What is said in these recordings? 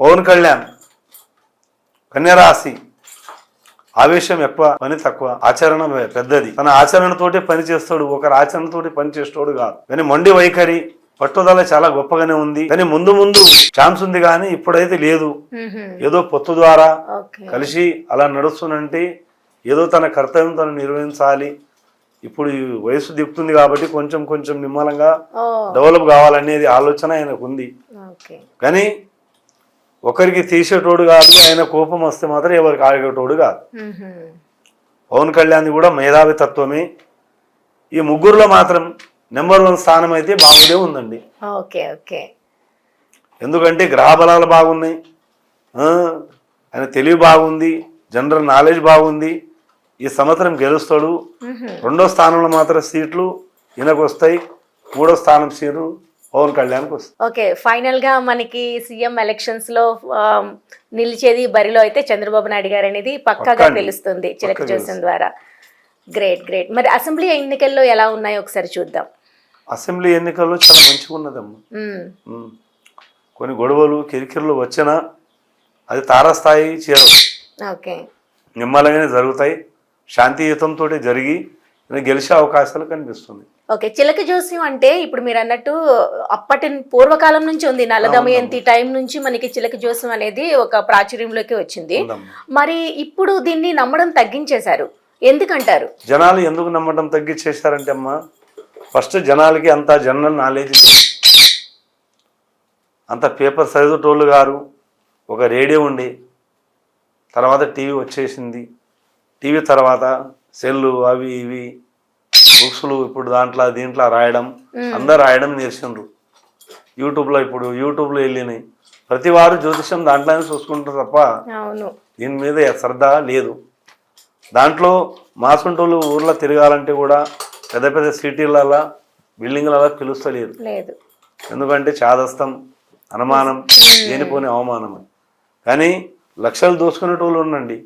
పవన్ కళ్యాణ్ కన్యరాశి ఆవేశం ఎక్కువ పని తక్కువ ఆచరణ పెద్దది. తన ఆచరణతోటే పని చేస్తాడు ఒకరి ఆచరణతోటి పని చేస్తాడు కాదు. కానీ మొండి వైఖరి పట్టుదల చాలా గొప్పగానే ఉంది. కానీ ముందు ముందు ఛాన్స్ ఉంది కానీ ఇప్పుడైతే లేదు. ఏదో పొత్తు ద్వారా కలిసి అలా నడుస్తున్నంటే ఏదో తన కర్తవ్యం తను నిర్వహించాలి. ఇప్పుడు వయసు దిప్పుతుంది కాబట్టి కొంచెం కొంచెం నిమ్మలంగా డెవలప్ కావాలనేది ఆలోచన ఆయనకు ఉంది కానీ ఒకరికి తీసేటోడు కాదు ఆయన కోపం వస్తే మాత్రం ఎవరికి ఆగేటోడు కాదు. పవన్ కళ్యాణ్ కూడా మేధావి తత్వమే. ఈ ముగ్గురులో మాత్రం నెంబర్ వన్ స్థానం అయితే బాగునే ఉందండి. Okay okay. ఎందుకంటే గ్రహ బలాలు బాగున్నాయి. ఆయన తెలివి బాగుంది జనరల్ నాలెడ్జ్ బాగుంది. ఈ సంవత్సరం గెలుస్తాడు. రెండో స్థానంలో మాత్రం సీట్లు ఈయనకు వస్తాయి. మూడో స్థానం సీటు పవన్ కళ్యాణ్కి వస్తాయి ఓకే ఫైనల్గా మనకి సీఎం ఎలక్షన్స్లో నిలిచేది బరిలో అయితే చంద్రబాబు నాయుడు గారు అనేది పక్కాగా. తెలుస్తుంది చిలక జోస్యం ద్వారా. Great great. మరి అసెంబ్లీ ఎన్నికల్లో ఎలా ఉన్నాయో ఒకసారి చూద్దాం. అసెంబ్లీ ఎన్నికల్లో చాలా మంచిగా ఉన్నదమ్మా. కొన్ని గొడవలు కిరికిరులు వచ్చినా అది తారాస్థాయి చేరదు ఓకే. నిమ్మలంగానే జరుగుతాయి. శాంతియుతంతో జరిగి గెలిచే అవకాశాలు కనిపిస్తుంది. ఓకే చిలక జోస్యం అంటే ఇప్పుడు మీరు అన్నట్టు అప్పటి పూర్వకాలం నుంచి ఉంది నల్లదమయంతి టైం నుంచి మనకి చిలక జోస్యం అనేది ఒక ప్రాచుర్యంలోకి వచ్చింది. మరి ఇప్పుడు దీన్ని నమ్మడం తగ్గించేశారు ఎందుకంటారు? జనాలు ఎందుకు నమ్మడం తగ్గించేశారంటే అమ్మా ఫస్ట్ జనాలకి అంత జనరల్ నాలెడ్జ్ లేదు. అంత పేపర్ చదివేటోళ్ళు గారు ఒక రేడియో ఉండి తర్వాత టీవీ వచ్చేసింది. టీవీ తర్వాత సెల్లు అవి ఇవి బుక్స్లు ఇప్పుడు దాంట్లో దీంట్లో రాయడం అందరు రాయడం నేర్చిండ్రు యూట్యూబ్లో ఇప్పుడు యూట్యూబ్లో వెళ్ళినాయి. ప్రతి వారు జ్యోతిషం దాంట్లోనే చూసుకుంటారు తప్ప దీని మీద శ్రద్ధ లేదు. దాంట్లో మాసుంటోళ్ళు ఊర్లో తిరగాలంటే కూడా పెద్ద పెద్ద సిటీలలో బిల్డింగ్లలో పిలుస్తలేదు. లేదు. ఎందుకంటే చాదస్తం అనుమానం లేనిపోని అవమానం కానీ లక్షలు దోసుకునేటోళ్ళు ఉండండి.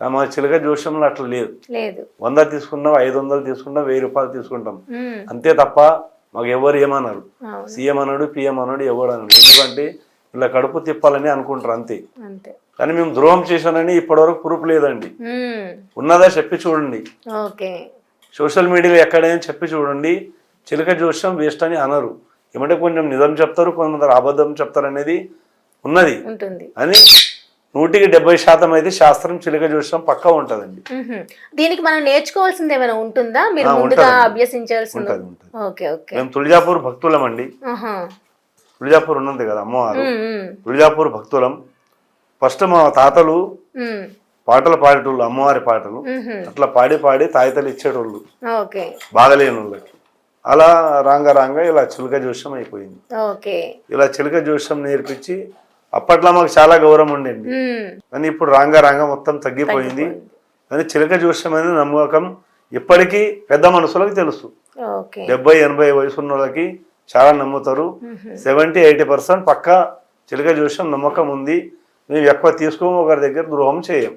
కానీ మా చిలక జోష్యంలో అట్లా లేదు. లేదు. వంద తీసుకున్నాం ఐదు వందలు తీసుకున్నాం వెయ్యి రూపాయలు తీసుకుంటాం. అంతే తప్ప మాకు ఎవరు ఏమన్నారు సీఎం అన్నాడు పిఎం అన్నాడు ఎవడు అన్నాడు ఎందుకంటే ఇలా కడుపు తిప్పాలని అనుకుంటారు అంతే. కానీ మేము ద్రోహం చేశానని ఇప్పటివరకు ప్రూఫ్ లేదండి. ఉన్నదా చెప్పి చూడండి. సోషల్ మీడియాలో ఎక్కడైనా చెప్పి చూడండి. చిలక జోష్యం వేస్ట్ అని అనరు. ఏమంటే కొంచెం నిజం చెప్తారు కొందరు అబద్ధం చెప్తారు అనేది ఉన్నది. ఉంటుంది. అని నూటికి డెబ్బై శాతం అయితే శాస్త్రం చిలక జోష్యం పక్కా ఉంటుందండి. దీనికి మనం నేర్చుకోవాల్సింది ఏమైనా ఉంటుందా? మీరు ముందుగా. అభ్యసించాల్సింది? Okay okay. మేము తుళజాపూర్ భక్తులమండి. ఆహా. తుళజాపూర్ ఉన్నది కదా అమ్మవారు. మ్మ్, మ్మ్. తుళజాపూర్ భక్తులం. ఫస్ట్ మా తాతలు. పాటలు పాడేటోళ్ళు అమ్మవారి పాటలు. అట్లా పాడి పాడి తాయితలు ఇచ్చేటోళ్ళు. బాగలేని వాళ్ళకి అలా రాంగ రాంగ ఇలా చిలుక జోష్యం అయిపోయింది. ఇలా చిలుక జోష్యం నేర్పించి అప్పట్లో మాకు చాలా గౌరవం ఉండింది. కానీ ఇప్పుడు రాంగ రాంగ మొత్తం తగ్గిపోయింది. కానీ చిలుక జోష్యం అనేది నమ్మకం ఇప్పటికీ పెద్ద మనుషులకు తెలుసు. డెబ్బై ఎనభై వయసు ఉన్న వాళ్ళకి చాలా నమ్ముతారు. సెవెంటీ ఎయిటీ పర్సెంట్ పక్కా చిలుక జోష్యం నమ్మకం ఉంది. మేము ఎక్కువ తీసుకోము ఒకరి దగ్గర ద్రోహం చేయం.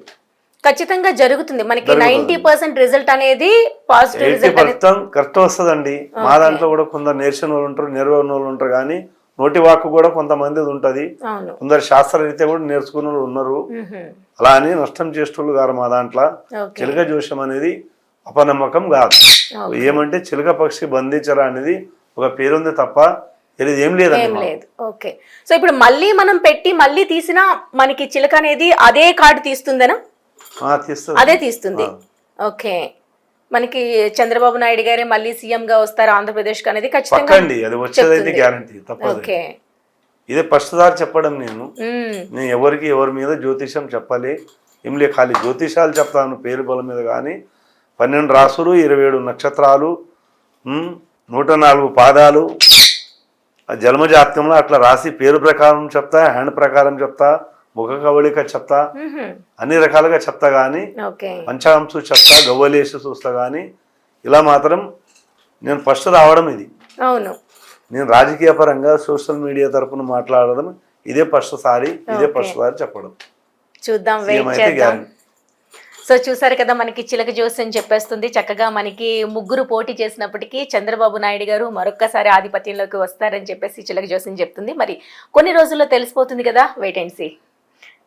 ఖచ్చితంగా జరుగుతుంది. మనకి. నైన్టీ పర్సెంట్ రిజల్ట్ అనేది పాజిటివ్ రిజల్ట్ కరెక్ట్ వస్తుందండి. మా దాంట్లో కూడా కొందరు నేర్చిన వాళ్ళు ఉంటారు నెరవేరిన వాళ్ళు ఉంటారు కానీ నోటి వాక్కు కూడా కొంతమంది ఉంటుంది. కొందరు శాస్త్రరీత్యా కూడా నేర్చుకున్న వాళ్ళు ఉన్నారు. అలా అని నష్టం చేసేటోళ్ళు గారు మా దాంట్లో. చిలక జోషం అనేది అపనమ్మకం కాదు. ఏమంటే చిలక పక్షి బంధించరా అనేది ఒక పేరుంది తప్ప ఏం. లేదు. ఓకే. సో ఇప్పుడు మళ్ళీ మనం పెట్టి మళ్ళీ తీసినా మనకి చిలక అనేది అదే కార్డు తీస్తుందనా? అదే తీస్తుంది. ఓకే. మనకి చంద్రబాబు నాయుడు గారే మళ్ళీ సీఎం గా వస్తారు ఆంధ్రప్రదేశ్ అనేది ఖచ్చితంగా పక్కండి అది వచ్చేదైతే. గ్యారంటీ తప్పదు. ఓకే. ఇదే ఫస్ట్ సారి చెప్పడం నేను. నేను ఎవరికి ఎవరి మీద జ్యోతిషం చెప్పాలి ఏం లే ఖాళీ జ్యోతిషాలు చెప్తాను పేరు బలం మీద కానీ. పన్నెండు రాసులు ఇరవై ఏడు నక్షత్రాలు ఉమ్, నూట నాలుగు పాదాలు. ఆ జన్మజాతకంలో అట్లా రాసి పేరు ప్రకారం చెప్తా హ్యాండ్ ప్రకారం చెప్తా. ముఖ కవళిక మ్మ్హ్మ్. అన్ని రకాలుగా చెప్తా కానీ పంచాంశు చెప్తా గవ్వలేసి చూస్తా కానీ ఇలా మాత్రం నేను ఫస్ట్ రావడం ఇది. అవును. నేను రాజకీయ పరంగా సోషల్ మీడియా తరపున మాట్లాడడం ఇదే ఫస్ట్ సారి ఇదే ఫస్ట్ సారి చెప్పడం. చూద్దాం సో చూసారు కదా మనకి చిలక జోస్యం చెప్పేస్తుంది. చక్కగా మనకి ముగ్గురు పోటీ చేసినప్పటికీ చంద్రబాబు నాయుడు గారు మరొక్కసారి ఆధిపత్యంలోకి వస్తారని చెప్పేసి చిలక జోస్యం చెప్తుంది. మరి కొన్ని రోజుల్లో తెలిసిపోతుంది కదా. Wait and see.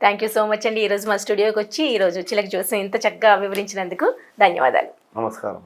Thank you so much అండి. ఈరోజు మా స్టూడియోకి వచ్చి ఈరోజు చిలక జ్యోత్సం ఇంత చక్కగా వివరించినందుకు ధన్యవాదాలు. నమస్కారం.